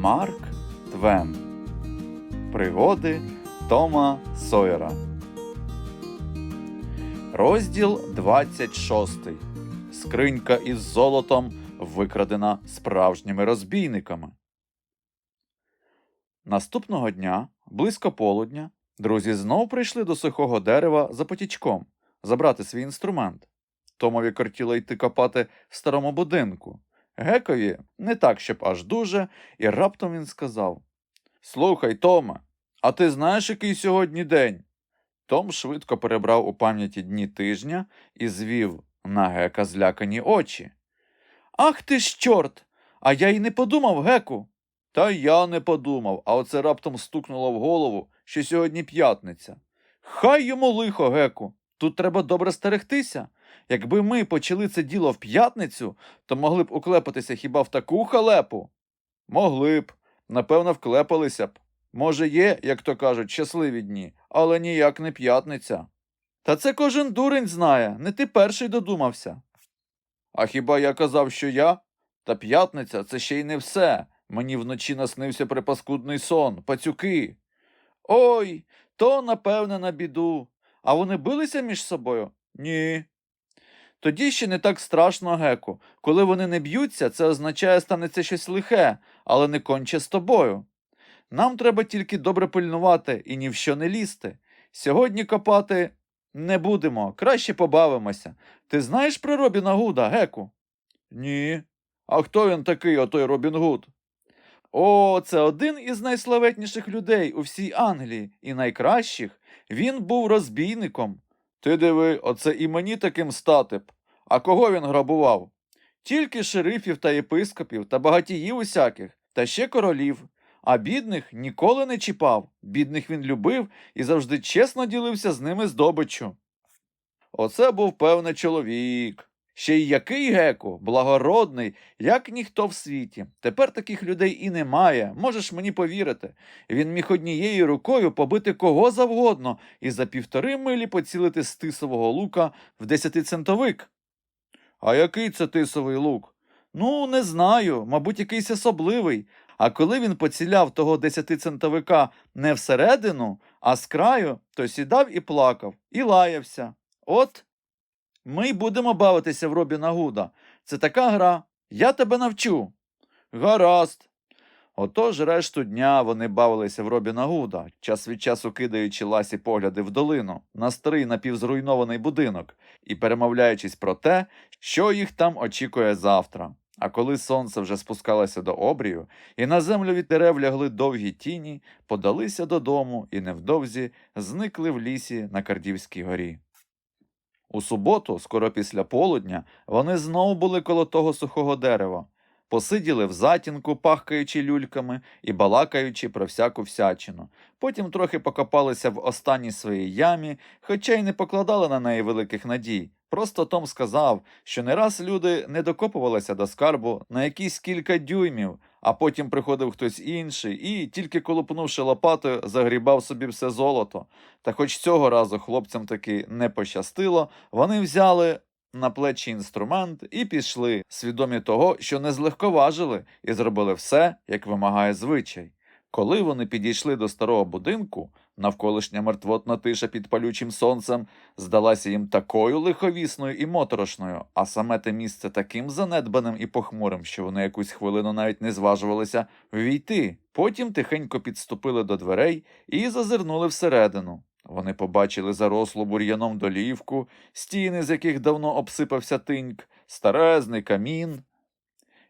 Марк Твен. Пригоди Тома Сойера. Розділ 26. Скринька із золотом викрадена справжніми розбійниками. Наступного дня, близько полудня, друзі знов прийшли до сухого дерева за потічком забрати свій інструмент. Томові кортіло йти копати в старому будинку. Гекові не так, щоб аж дуже, і раптом він сказав: Слухай, Томе, а ти знаєш, який сьогодні день? Том швидко перебрав у пам'яті дні тижня і звів на гека злякані очі. Ах ти ж чорт! А я й не подумав, геку. Та я не подумав, а оце раптом стукнуло в голову, що сьогодні п'ятниця. Хай йому лихо, геку. Тут треба добре стерегтися. Якби ми почали це діло в п'ятницю, то могли б уклепатися хіба в таку халепу? Могли б, напевно, вклепалися б. Може, є, як то кажуть, щасливі дні, але ніяк не п'ятниця. Та це кожен дурень знає, не ти перший додумався. А хіба я казав, що я? Та п'ятниця це ще й не все. Мені вночі наснився припаскудний сон, пацюки. Ой, то, напевне, на біду. А вони билися між собою? Ні. Тоді ще не так страшно, Геку. Коли вони не б'ються, це означає станеться щось лихе, але не конче з тобою. Нам треба тільки добре пильнувати і ні в що не лізти. Сьогодні копати не будемо, краще побавимося. Ти знаєш про Робіна Гуда, Геку? Ні. А хто він такий, отой Робін Гуд? О, це один із найславетніших людей у всій Англії і найкращих. Він був розбійником. Ти диви, оце і мені таким стати б. А кого він грабував? Тільки шерифів та єпископів та багатіїв усяких, та ще королів. А бідних ніколи не чіпав. Бідних він любив і завжди чесно ділився з ними здобиччю. Оце був певний чоловік. Ще й який геку, благородний, як ніхто в світі. Тепер таких людей і немає, можеш мені повірити. Він міг однією рукою побити кого завгодно і за півтори милі поцілити з тисового лука в десятицентовик. А який це тисовий лук? Ну, не знаю, мабуть, якийсь особливий. А коли він поціляв того десятицентовика не всередину, а з краю, то сідав і плакав, і лаявся. От ми будемо бавитися в Робіна Гуда. Це така гра. Я тебе навчу. Гаразд. Отож решту дня вони бавилися в Робіна Гуда, час від часу кидаючи ласі погляди в долину, на старий напівзруйнований будинок і перемовляючись про те, що їх там очікує завтра. А коли сонце вже спускалося до обрію, і на землю від дерев лягли довгі тіні, подалися додому і невдовзі зникли в лісі на Кардівській горі. У суботу, скоро після полудня, вони знову були коло того сухого дерева, посиділи в затінку, пахкаючи люльками і балакаючи про всяку всячину. Потім трохи покопалися в останній своїй ямі, хоча й не покладали на неї великих надій. Просто Том сказав, що не раз люди не докопувалися до скарбу на якісь кілька дюймів, а потім приходив хтось інший і, тільки колупнувши лопатою, загрібав собі все золото. Та хоч цього разу хлопцям таки не пощастило, вони взяли на плечі інструмент і пішли, свідомі того, що не злегковажили, і зробили все, як вимагає звичай. Коли вони підійшли до старого будинку, навколишня мертвотна тиша під палючим сонцем здалася їм такою лиховісною і моторошною, а саме те місце таким занедбаним і похмурим, що вони якусь хвилину навіть не зважувалися ввійти. Потім тихенько підступили до дверей і зазирнули всередину. Вони побачили зарослу бур'яном долівку, стіни, з яких давно обсипався тиньк, старезний камін,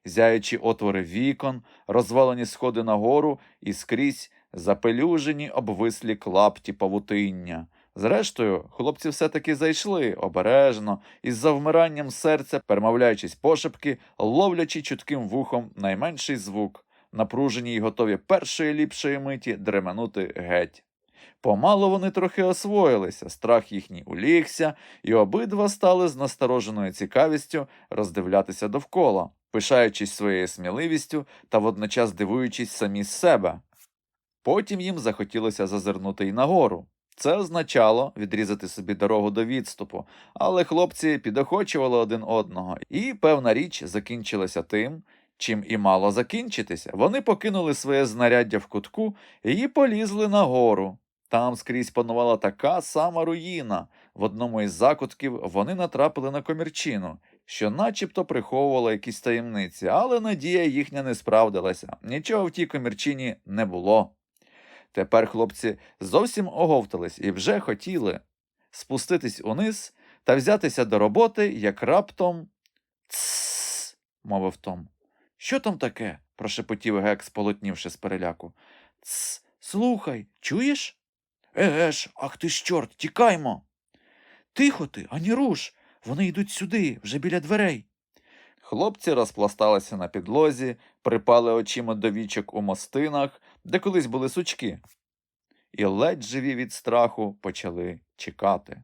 зяючі отвори вікон, розвалені сходи нагору і скрізь запелюжені обвислі клапті павутиння. Зрештою, хлопці все-таки зайшли обережно, із завмиранням серця, перемовляючись пошепки, ловлячи чутким вухом найменший звук, напружені й готові першої ліпшої миті дременути геть. Помало вони трохи освоїлися, страх їхній улігся, і обидва стали з настороженою цікавістю роздивлятися довкола, пишаючись своєю сміливістю та водночас дивуючись самі з себе. Потім їм захотілося зазирнути й нагору. Це означало відрізати собі дорогу до відступу, але хлопці підохочували один одного, і певна річ закінчилася тим, чим і мало закінчитися, вони покинули своє знаряддя в кутку і полізли нагору. Там скрізь панувала така сама руїна. В одному із закутків вони натрапили на комірчину, що начебто приховувала якісь таємниці, але надія їхня не справдилася. Нічого в тій комірчині не було. Тепер хлопці зовсім оговтались і вже хотіли спуститись униз та взятися до роботи, як раптом. Тссс, мовив Том. Що там таке? прошепотів гек, сполотнівши з переляку. Тсс, слухай, чуєш? Еге ж, ах ти ж чорт, тікаймо. Тихо ти, ані руш. Вони йдуть сюди, вже біля дверей. Хлопці розпласталися на підлозі, припали очима до вічок у мостинах, де колись були сучки, і ледь живі від страху почали чекати.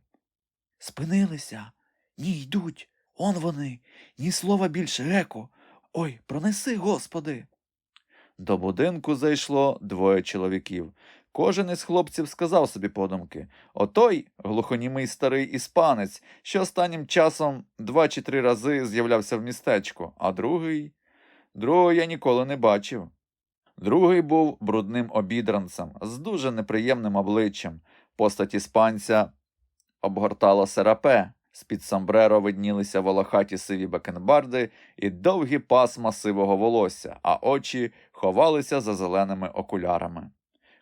Спинилися. Ні, йдуть. Он вони. Ні слова більше, Еко. Ой, пронеси, господи. До будинку зайшло двоє чоловіків. Кожен із хлопців сказав собі подумки отой глухонімий старий іспанець, що останнім часом два чи три рази з'являвся в містечку, а другий. Другого я ніколи не бачив. Другий був брудним обідранцем з дуже неприємним обличчям. Постать іспанця обгортала серапе, з-під сомбреро виднілися волохаті сиві бакенбарди і довгі пасма сивого волосся, а очі ховалися за зеленими окулярами.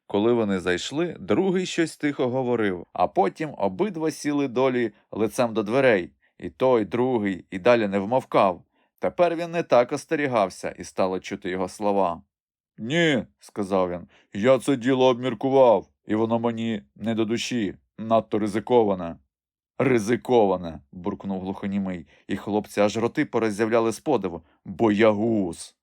Коли вони зайшли, другий щось тихо говорив, а потім обидва сіли долі лицем до дверей, і той, другий, і далі не вмовкав. Тепер він не так остерігався, і стало чути його слова. Ні, сказав він, я це діло обміркував, і воно мені не до душі, надто ризиковане. Ризиковане, буркнув глухонімий, і хлопці аж роти пороззявляли з подиву. Боягуз.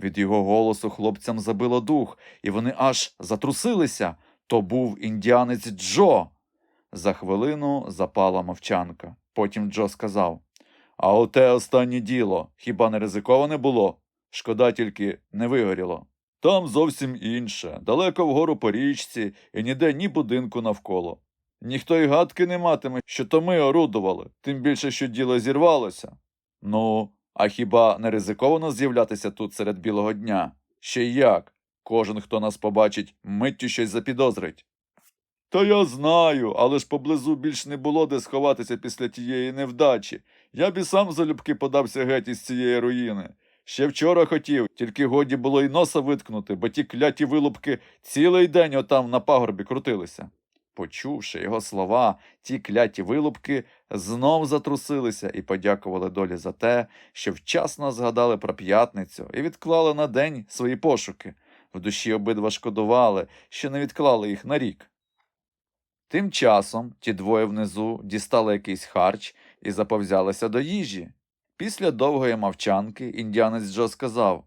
Від його голосу хлопцям забило дух, і вони аж затрусилися. То був індіанець Джо. За хвилину запала мовчанка. Потім Джо сказав А оте останнє діло хіба не ризиковане було? Шкода тільки не вигоріло. Там зовсім інше, далеко вгору по річці, і ніде ні будинку навколо. Ніхто й гадки не матиме, що то ми орудували, тим більше, що діло зірвалося. Ну, а хіба не ризиковано з'являтися тут серед білого дня? Ще як? Кожен, хто нас побачить, миттю щось запідозрить. Та я знаю, але ж поблизу більш не було де сховатися після тієї невдачі. Я б і сам залюбки подався геть із цієї руїни. Ще вчора хотів, тільки годі було й носа виткнути, бо ті кляті вилупки цілий день отам на пагорбі крутилися. Почувши його слова, ті кляті вилупки знов затрусилися і подякували долі за те, що вчасно згадали про п'ятницю і відклали на день свої пошуки. В душі обидва шкодували, що не відклали їх на рік. Тим часом ті двоє внизу дістали якийсь харч і заповзялися до їжі. Після довгої мовчанки індіанець Джо сказав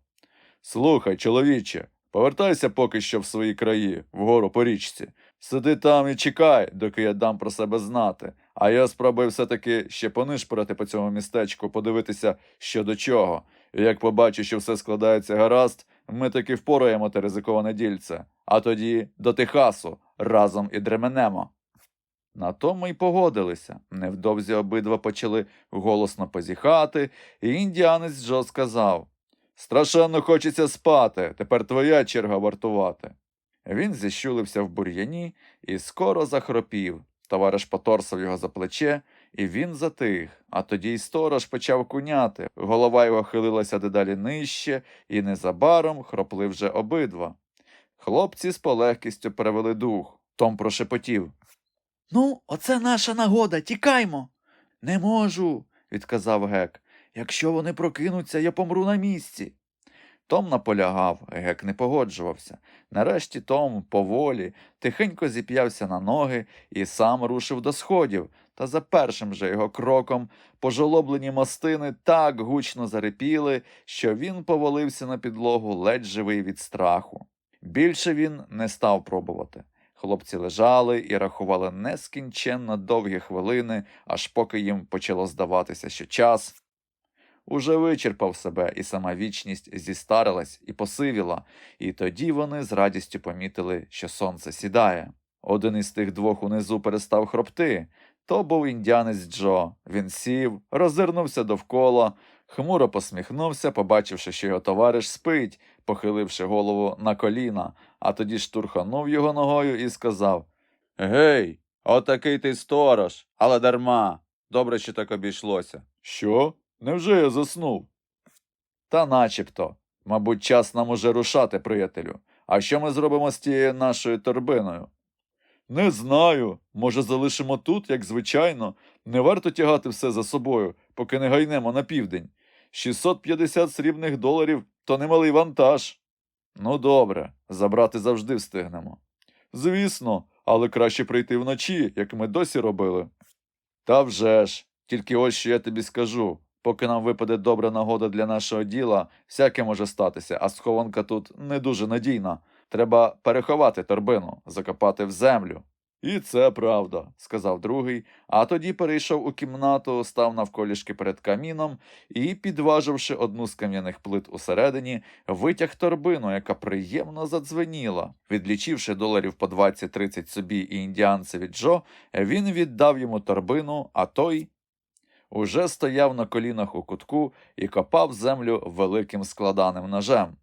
Слухай, чоловіче, повертайся поки що в свої краї, вгору по річці. Сиди там і чекай, доки я дам про себе знати, а я спробую все-таки ще понишпорити по цьому містечку, подивитися, що до чого. І як побачу, що все складається гаразд, ми таки впораємо те ризиковане дільце, а тоді до Техасу разом і дременемо. На тому й погодилися. Невдовзі обидва почали голосно позіхати, і індіанець Джо сказав Страшенно хочеться спати, тепер твоя черга вартувати. Він зіщулився в бур'яні і скоро захропів. Товариш поторсав його за плече, і він затих, а тоді й сторож почав куняти. Голова його хилилася дедалі нижче, і незабаром хропли вже обидва. Хлопці з полегкістю перевели дух. Том прошепотів. Ну, оце наша нагода, тікаймо. Не можу, відказав гек. Якщо вони прокинуться, я помру на місці. Том наполягав, гек не погоджувався. Нарешті Том поволі тихенько зіп'явся на ноги і сам рушив до сходів, та за першим же його кроком пожолоблені мостини так гучно зарипіли, що він повалився на підлогу ледь живий від страху. Більше він не став пробувати. Хлопці лежали і рахували нескінченно довгі хвилини, аж поки їм почало здаватися, що час уже вичерпав себе, і сама вічність зістарилась і посивіла, і тоді вони з радістю помітили, що сонце сідає. Один із тих двох унизу перестав хропти, То був індіанець Джо. Він сів, роззирнувся довкола, хмуро посміхнувся, побачивши, що його товариш спить, похиливши голову на коліна, а тоді штурханув його ногою і сказав Гей, отакий ти сторож, але дарма. Добре, що так обійшлося. Що? Невже я заснув? Та начебто. Мабуть, час нам уже рушати, приятелю. А що ми зробимо з тією нашою торбиною? Не знаю. Може, залишимо тут, як звичайно. Не варто тягати все за собою, поки не гайнемо на південь. 650 срібних доларів то немалий вантаж. Ну, добре, забрати завжди встигнемо. Звісно, але краще прийти вночі, як ми досі робили. Та вже ж, тільки ось що я тобі скажу. Поки нам випаде добра нагода для нашого діла, всяке може статися, а схованка тут не дуже надійна. Треба переховати торбину, закопати в землю. І це правда, сказав другий, а тоді перейшов у кімнату, став навколішки перед каміном і, підваживши одну з кам'яних плит усередині, витяг торбину, яка приємно задзвеніла. Відлічивши доларів по 20-30 собі і індіанцеві Джо, він віддав йому торбину, а той уже стояв на колінах у кутку і копав землю великим складаним ножем.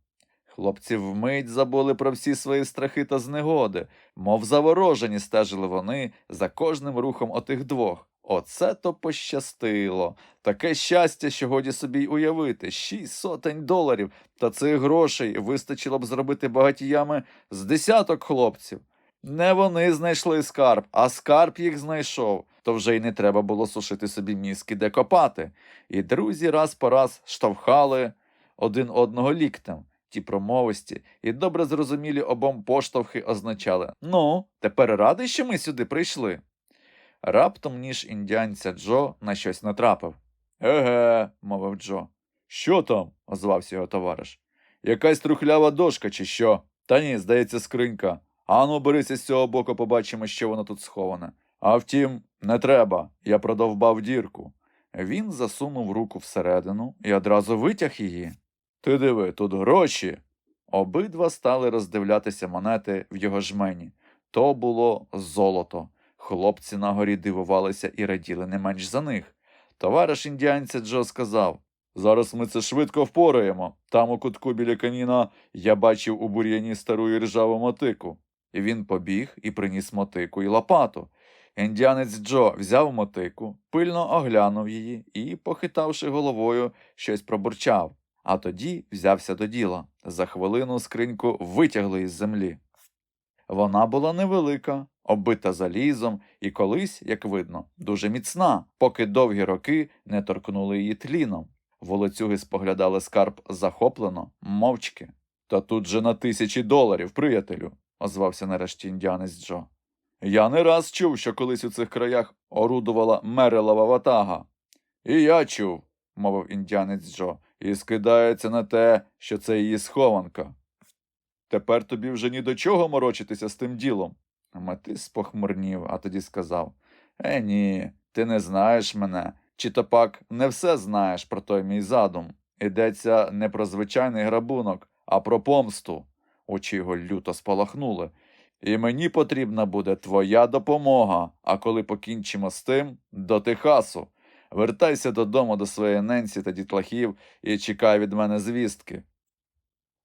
Хлопці вмить забули про всі свої страхи та знегоди, мов заворожені стежили вони за кожним рухом отих двох. Оце то пощастило. Таке щастя, що годі собі й уявити. Шість сотень доларів, та цих грошей вистачило б зробити багатіями з десяток хлопців. Не вони знайшли скарб, а скарб їх знайшов. То вже й не треба було сушити собі мізки, де копати. І друзі раз по раз штовхали один одного ліктем. Ті промовисті і добре зрозумілі обом поштовхи означали Ну, тепер радий, що ми сюди прийшли. Раптом ніж індіанця Джо на щось натрапив. Еге, мовив Джо. Що там? озвався його товариш. Якась трухлява дошка, чи що? Та ні, здається, скринька. Ану, берися з цього боку, побачимо, що воно тут сховане. А втім, не треба, я продовбав дірку. Він засунув руку всередину і одразу витяг її. Ти диви, тут гроші. Обидва стали роздивлятися монети в його жмені. То було золото. Хлопці на горі дивувалися і раділи не менш за них. Товариш індіанця Джо сказав Зараз ми це швидко впораємо. Там у кутку біля каміна я бачив у бур'яні стару і ржаву мотику. Він побіг і приніс мотику і лопату. Індіанець Джо взяв мотику, пильно оглянув її і, похитавши головою, щось пробурчав, а тоді взявся до діла. За хвилину скриньку витягли із землі. Вона була невелика, оббита залізом і колись, як видно, дуже міцна, поки довгі роки не торкнули її тліном. Волоцюги споглядали скарб захоплено, мовчки. Та тут же на тисячі доларів, приятелю, озвався нарешті індіанець Джо. Я не раз чув, що колись у цих краях орудувала мерелова ватага. І я чув, мовив індіанець Джо, і скидається на те, що це її схованка. Тепер тобі вже ні до чого морочитися з тим ділом. Метис похмурнів, а тоді сказав Е, ні, ти не знаєш мене, чи то пак не все знаєш про той мій задум. Йдеться не про звичайний грабунок, а про помсту. Очі його люто спалахнули. І мені потрібна буде твоя допомога, а коли покінчимо з тим, до Техасу. Вертайся додому до своєї ненці та дітлахів і чекай від мене звістки.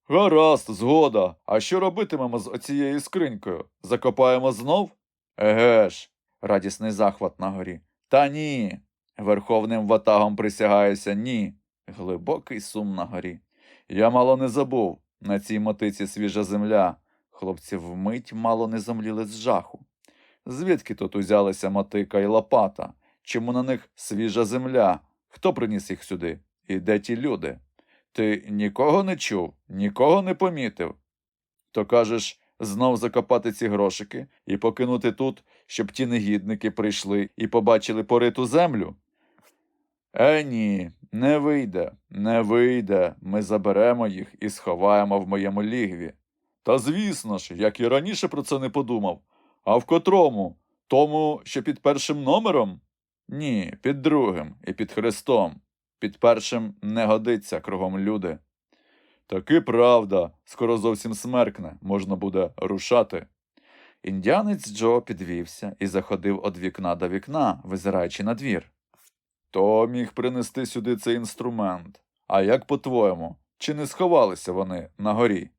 Гаразд, згода. А що робитимемо з оцією скринькою? Закопаємо знов? Еге ж, радісний захват на горі. Та ні. Верховним ватагом присягаюся, ні. Глибокий сум на горі. Я мало не забув. На цій мотиці свіжа земля. Хлопці вмить мало не замліли з жаху. Звідки тут узялися мотика і лопата? Чому на них свіжа земля? Хто приніс їх сюди? І де ті люди? Ти нікого не чув, нікого не помітив. То кажеш, знов закопати ці грошики і покинути тут, щоб ті негідники прийшли і побачили пориту землю? Е, ні, не вийде, не вийде. Ми заберемо їх і сховаємо в моєму лігві. Та звісно ж, як і раніше про це не подумав. А в котрому? Тому, що під першим номером? Ні, під другим і під хрестом. Під першим не годиться кругом люди. Таки правда, скоро зовсім смеркне, можна буде рушати. Індіанець Джо підвівся і заходив від вікна до вікна, визираючи на двір. Хто міг принести сюди цей інструмент? А як по-твоєму, чи не сховалися вони на горі?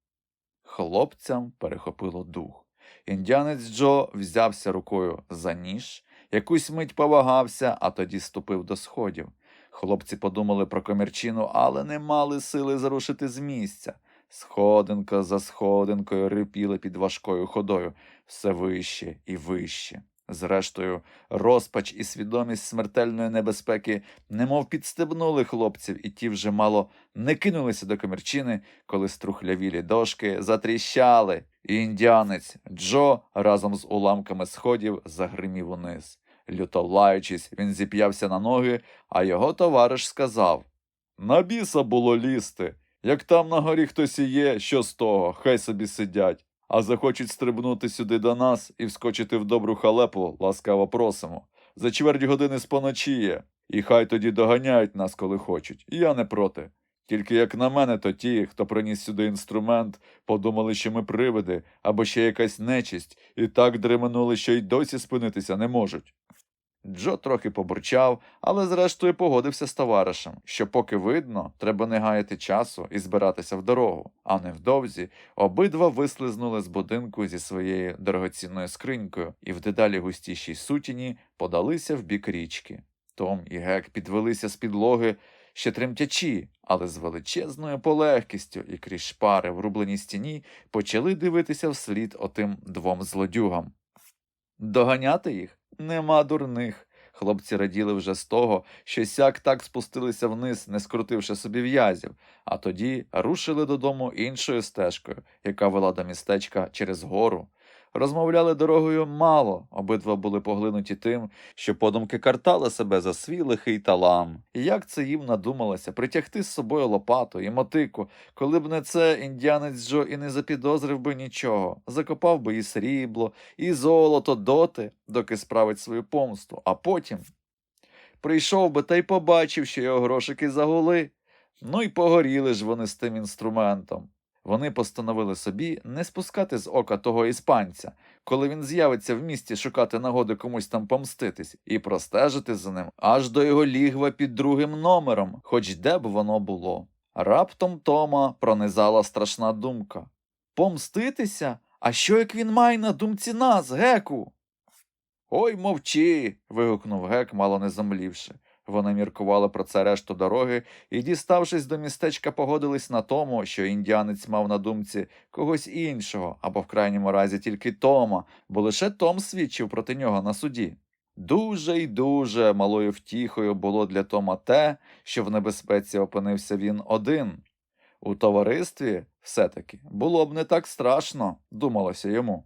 Хлопцям перехопило дух. Індіанець Джо взявся рукою за ніж, якусь мить повагався, а тоді ступив до сходів. Хлопці подумали про комірчину, але не мали сили зарушити з місця. Сходинка за сходинкою рипіли під важкою ходою, все вище і вище. Зрештою, розпач і свідомість смертельної небезпеки немов підстебнули хлопців, і ті вже мало не кинулися до комірчини, коли струхлявілі дошки затріщали, і індіанець Джо разом з уламками сходів загримів униз. Люто лаючись, він зіп'явся на ноги, а його товариш сказав На біса було лізти. Як там на горі хтось і є, що з того, хай собі сидять. А захочуть стрибнути сюди до нас і вскочити в добру халепу, ласкаво просимо. За чверть години споночіє, і хай тоді доганяють нас, коли хочуть. Я не проти. Тільки як на мене, то ті, хто приніс сюди інструмент, подумали, що ми привиди або ще якась нечисть, і так дременули, що й досі спинитися не можуть. Джо трохи побурчав, але зрештою погодився з товаришем, що поки видно, треба не гаяти часу і збиратися в дорогу, а невдовзі обидва вислизнули з будинку зі своєю дорогоцінною скринькою і в дедалі густішій сутіні подалися в бік річки. Том і Гек підвелися з підлоги ще тремтячі, але з величезною полегкістю і крізь шпари в рубленій стіні почали дивитися вслід отим двом злодюгам. Доганяти їх нема дурних. Хлопці раділи вже з того, що сяк так спустилися вниз, не скрутивши собі в'язів, а тоді рушили додому іншою стежкою, яка вела до містечка через гору. Розмовляли дорогою мало, обидва були поглинуті тим, що подумки картали себе за свій лихий талам. І як це їм надумалося притягти з собою лопату і мотику, коли б не це індіанець Джо і не запідозрив би нічого, закопав би і срібло, і золото доти, доки справить свою помсту, а потім прийшов би та й побачив, що його грошики загули. Ну й погоріли ж вони з тим інструментом. Вони постановили собі не спускати з ока того іспанця, коли він з'явиться в місті шукати нагоди комусь там помститись, і простежити за ним аж до його лігва під другим номером, хоч де б воно було. Раптом Тома пронизала страшна думка. Помститися? А що як він має на думці нас, геку? Ой, мовчи. вигукнув гек, мало не зомлівши. Вони міркували про це решту дороги і, діставшись до містечка, погодились на тому, що індіанець мав на думці когось іншого, або в крайньому разі тільки Тома, бо лише Том свідчив проти нього на суді. Дуже й дуже малою втіхою було для Тома те, що в небезпеці опинився він один. У товаристві все таки було б не так страшно, думалося йому.